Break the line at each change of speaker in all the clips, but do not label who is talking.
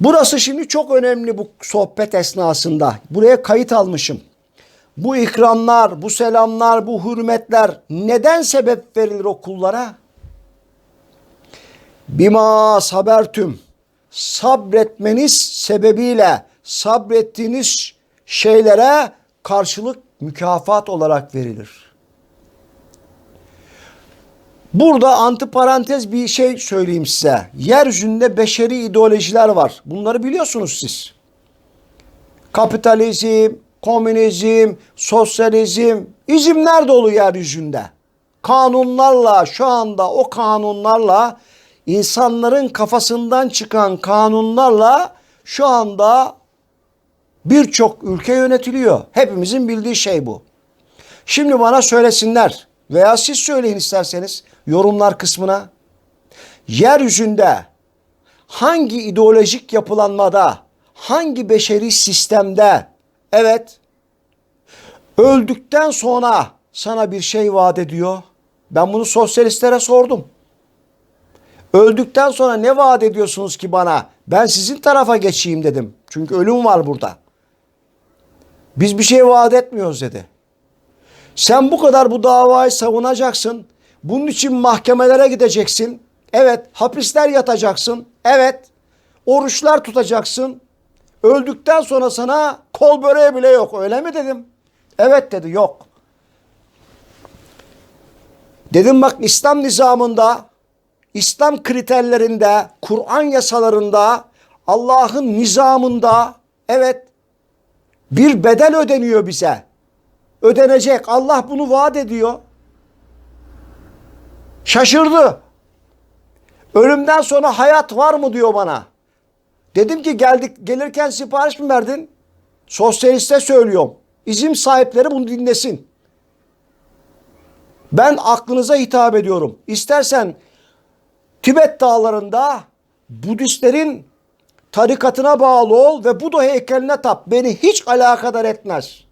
Burası şimdi çok önemli bu sohbet esnasında. Buraya kayıt almışım. Bu ikramlar, bu selamlar, bu hürmetler neden sebep verilir o kullara? Bima sabertüm. Sabretmeniz sebebiyle sabrettiğiniz şeylere karşılık mükafat olarak verilir. Burada antiparantez bir şey söyleyeyim size. Yeryüzünde beşeri ideolojiler var. Bunları biliyorsunuz siz. Kapitalizm, komünizm, sosyalizm, izimler dolu yeryüzünde. Kanunlarla şu anda o kanunlarla insanların kafasından çıkan kanunlarla şu anda birçok ülke yönetiliyor. Hepimizin bildiği şey bu. Şimdi bana söylesinler veya siz söyleyin isterseniz yorumlar kısmına. Yeryüzünde hangi ideolojik yapılanmada, hangi beşeri sistemde evet öldükten sonra sana bir şey vaat ediyor? Ben bunu sosyalistlere sordum. Öldükten sonra ne vaat ediyorsunuz ki bana? Ben sizin tarafa geçeyim dedim. Çünkü ölüm var burada. Biz bir şey vaat etmiyoruz dedi. Sen bu kadar bu davayı savunacaksın. Bunun için mahkemelere gideceksin. Evet, hapisler yatacaksın. Evet, oruçlar tutacaksın. Öldükten sonra sana kol böreği bile yok. Öyle mi dedim? Evet dedi, yok. Dedim bak İslam nizamında, İslam kriterlerinde, Kur'an yasalarında, Allah'ın nizamında evet bir bedel ödeniyor bize. Ödenecek. Allah bunu vaat ediyor. Şaşırdı. Ölümden sonra hayat var mı diyor bana. Dedim ki geldik gelirken sipariş mi verdin? Sosyaliste söylüyorum. İzim sahipleri bunu dinlesin. Ben aklınıza hitap ediyorum. İstersen Tibet dağlarında Budistlerin tarikatına bağlı ol ve Buda heykeline tap. Beni hiç alakadar etmez.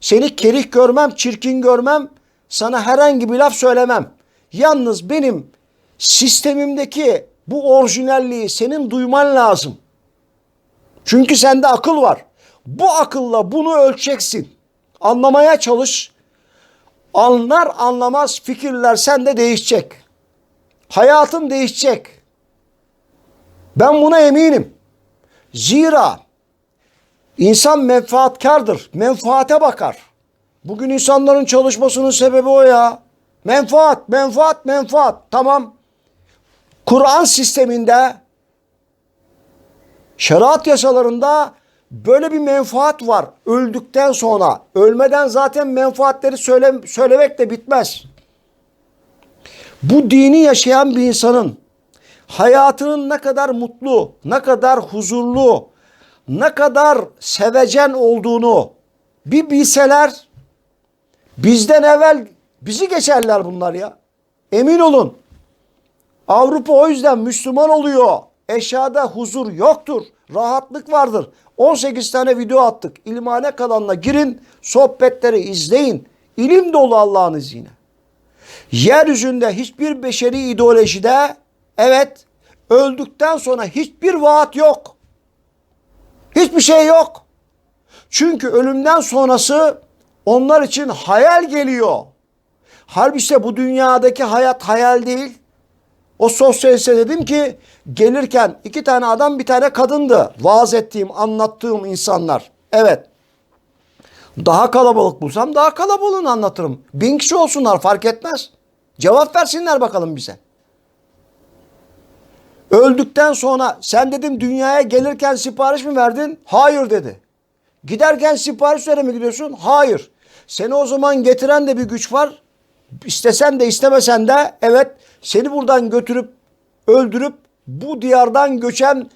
Seni kerih görmem, çirkin görmem, sana herhangi bir laf söylemem. Yalnız benim sistemimdeki bu orijinalliği senin duyman lazım. Çünkü sende akıl var. Bu akılla bunu ölçeceksin. Anlamaya çalış. Anlar anlamaz fikirler sende değişecek. Hayatın değişecek. Ben buna eminim. Zira insan menfaatkardır. Menfaate bakar. Bugün insanların çalışmasının sebebi o ya. Menfaat, menfaat, menfaat. Tamam. Kur'an sisteminde şeriat yasalarında böyle bir menfaat var. Öldükten sonra. Ölmeden zaten menfaatleri söyle, söylemek de bitmez. Bu dini yaşayan bir insanın hayatının ne kadar mutlu, ne kadar huzurlu, ne kadar sevecen olduğunu bir bilseler bizden evvel bizi geçerler bunlar ya. Emin olun. Avrupa o yüzden Müslüman oluyor. Eşyada huzur yoktur. Rahatlık vardır. 18 tane video attık. İlmane kalanla girin, sohbetleri izleyin. İlim dolu Allah'ın izniyle. Yeryüzünde hiçbir beşeri ideolojide evet öldükten sonra hiçbir vaat yok. Hiçbir şey yok. Çünkü ölümden sonrası onlar için hayal geliyor. Halbuki bu dünyadaki hayat hayal değil. O sosyaliste dedim ki gelirken iki tane adam bir tane kadındı. Vaaz ettiğim, anlattığım insanlar. Evet. Daha kalabalık bulsam daha kalabalığını anlatırım. Bin kişi olsunlar fark etmez. Cevap versinler bakalım bize. Öldükten sonra sen dedim dünyaya gelirken sipariş mi verdin? Hayır dedi. Giderken sipariş vere mi gidiyorsun? Hayır. Seni o zaman getiren de bir güç var. İstesen de istemesen de evet seni buradan götürüp öldürüp bu diyardan göçen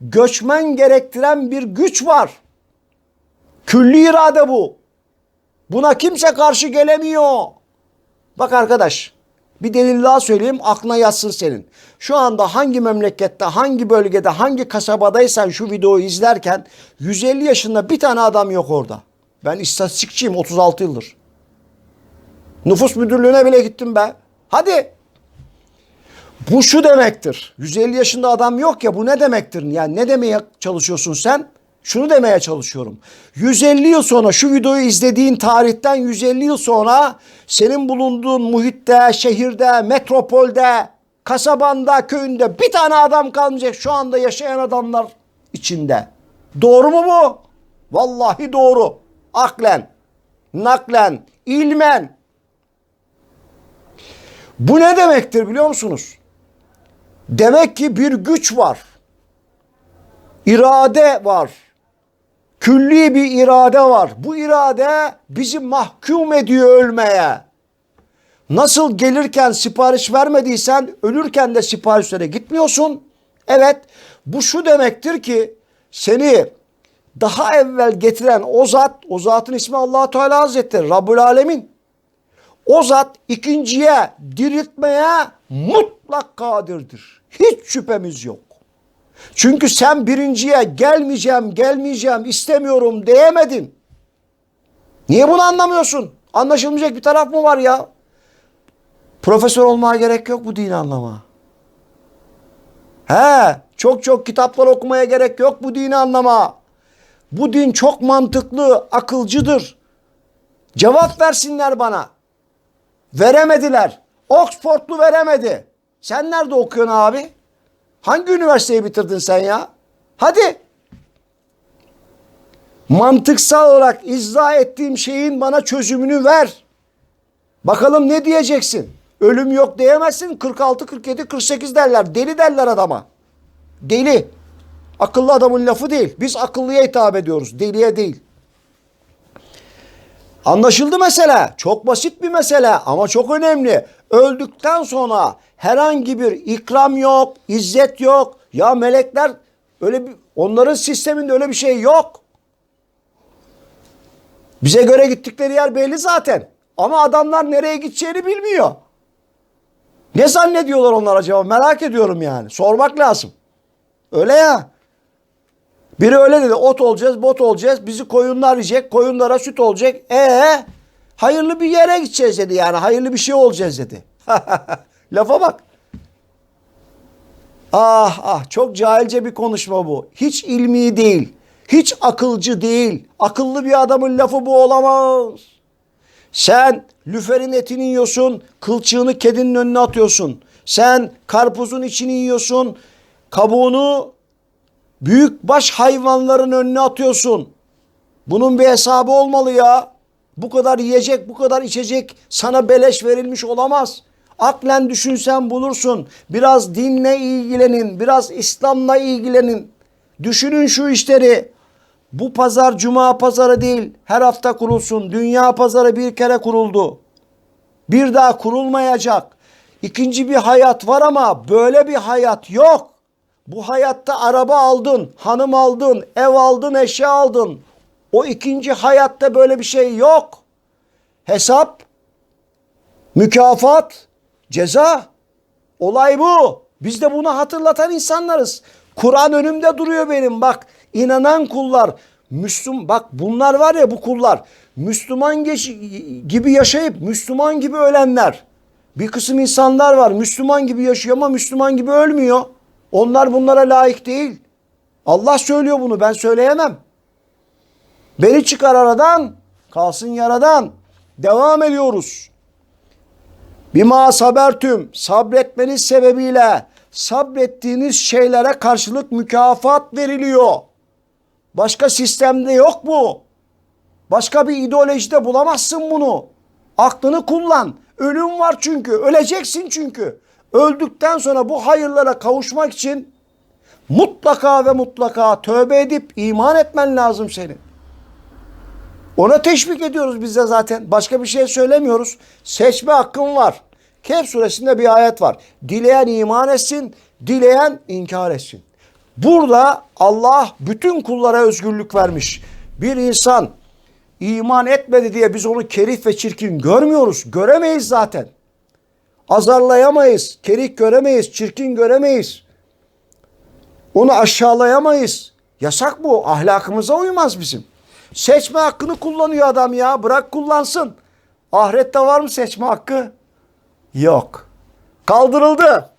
göçmen gerektiren bir güç var. Külli irade bu. Buna kimse karşı gelemiyor. Bak arkadaş bir delil daha söyleyeyim aklına yatsın senin. Şu anda hangi memlekette, hangi bölgede, hangi kasabadaysan şu videoyu izlerken 150 yaşında bir tane adam yok orada. Ben istatistikçiyim 36 yıldır. Nüfus müdürlüğüne bile gittim ben. Hadi. Bu şu demektir. 150 yaşında adam yok ya bu ne demektir? Yani ne demeye çalışıyorsun sen? Şunu demeye çalışıyorum. 150 yıl sonra şu videoyu izlediğin tarihten 150 yıl sonra senin bulunduğun muhitte, şehirde, metropolde, kasabanda, köyünde bir tane adam kalmayacak şu anda yaşayan adamlar içinde. Doğru mu bu? Vallahi doğru. Aklen, naklen, ilmen. Bu ne demektir biliyor musunuz? Demek ki bir güç var. İrade var. Külli bir irade var. Bu irade bizi mahkum ediyor ölmeye. Nasıl gelirken sipariş vermediysen ölürken de siparişlere gitmiyorsun. Evet bu şu demektir ki seni daha evvel getiren o zat, o zatın ismi allah Teala Hazretleri, Rabbül Alemin. O zat ikinciye diriltmeye mutlak kadirdir. Hiç şüphemiz yok. Çünkü sen birinciye gelmeyeceğim, gelmeyeceğim, istemiyorum diyemedin. Niye bunu anlamıyorsun? Anlaşılmayacak bir taraf mı var ya? Profesör olmaya gerek yok bu dini anlama. He, çok çok kitaplar okumaya gerek yok bu dini anlama. Bu din çok mantıklı, akılcıdır. Cevap versinler bana. Veremediler. Oxford'lu veremedi. Sen nerede okuyorsun abi? Hangi üniversiteyi bitirdin sen ya? Hadi. Mantıksal olarak izah ettiğim şeyin bana çözümünü ver. Bakalım ne diyeceksin? Ölüm yok diyemezsin. 46, 47, 48 derler. Deli derler adama. Deli. Akıllı adamın lafı değil. Biz akıllıya hitap ediyoruz. Deliye değil. Anlaşıldı mesele. Çok basit bir mesele ama çok önemli. Öldükten sonra herhangi bir ikram yok, izzet yok. Ya melekler öyle bir onların sisteminde öyle bir şey yok. Bize göre gittikleri yer belli zaten. Ama adamlar nereye gideceğini bilmiyor. Ne zannediyorlar onlar acaba? Merak ediyorum yani. Sormak lazım. Öyle ya. Biri öyle dedi. Ot olacağız, bot olacağız. Bizi koyunlar yiyecek. Koyunlara süt olacak. Ee, hayırlı bir yere gideceğiz dedi yani. Hayırlı bir şey olacağız dedi. Lafa bak. Ah ah çok cahilce bir konuşma bu. Hiç ilmi değil. Hiç akılcı değil. Akıllı bir adamın lafı bu olamaz. Sen lüferin etini yiyorsun, kılçığını kedinin önüne atıyorsun. Sen karpuzun içini yiyorsun, kabuğunu büyük baş hayvanların önüne atıyorsun. Bunun bir hesabı olmalı ya. Bu kadar yiyecek, bu kadar içecek sana beleş verilmiş olamaz. Aklen düşünsen bulursun. Biraz dinle ilgilenin, biraz İslam'la ilgilenin. Düşünün şu işleri. Bu pazar cuma pazarı değil. Her hafta kurulsun. Dünya pazarı bir kere kuruldu. Bir daha kurulmayacak. İkinci bir hayat var ama böyle bir hayat yok. Bu hayatta araba aldın, hanım aldın, ev aldın, eşya aldın. O ikinci hayatta böyle bir şey yok. Hesap, mükafat, ceza. Olay bu. Biz de bunu hatırlatan insanlarız. Kur'an önümde duruyor benim. Bak inanan kullar, Müslüm bak bunlar var ya bu kullar. Müslüman geç, gibi yaşayıp Müslüman gibi ölenler. Bir kısım insanlar var Müslüman gibi yaşıyor ama Müslüman gibi ölmüyor. Onlar bunlara layık değil. Allah söylüyor bunu ben söyleyemem. Beni çıkar aradan kalsın yaradan. Devam ediyoruz. Bima sabertüm sabretmeniz sebebiyle sabrettiğiniz şeylere karşılık mükafat veriliyor. Başka sistemde yok bu. Başka bir ideolojide bulamazsın bunu. Aklını kullan. Ölüm var çünkü. Öleceksin çünkü. Öldükten sonra bu hayırlara kavuşmak için mutlaka ve mutlaka tövbe edip iman etmen lazım senin. Ona teşvik ediyoruz biz de zaten. Başka bir şey söylemiyoruz. Seçme hakkın var. Kehf suresinde bir ayet var. Dileyen iman etsin, dileyen inkar etsin. Burada Allah bütün kullara özgürlük vermiş. Bir insan iman etmedi diye biz onu kerih ve çirkin görmüyoruz. Göremeyiz zaten. Azarlayamayız, kerih göremeyiz, çirkin göremeyiz. Onu aşağılayamayız. Yasak bu. Ahlakımıza uymaz bizim. Seçme hakkını kullanıyor adam ya. Bırak kullansın. Ahirette var mı seçme hakkı? Yok. Kaldırıldı.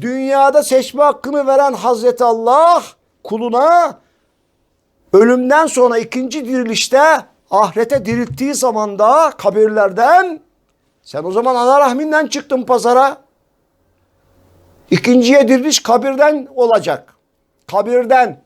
dünyada seçme hakkını veren Hazreti Allah kuluna ölümden sonra ikinci dirilişte ahirete dirilttiği zamanda kabirlerden sen o zaman ana rahminden çıktın pazara. İkinciye diriliş kabirden olacak. Kabirden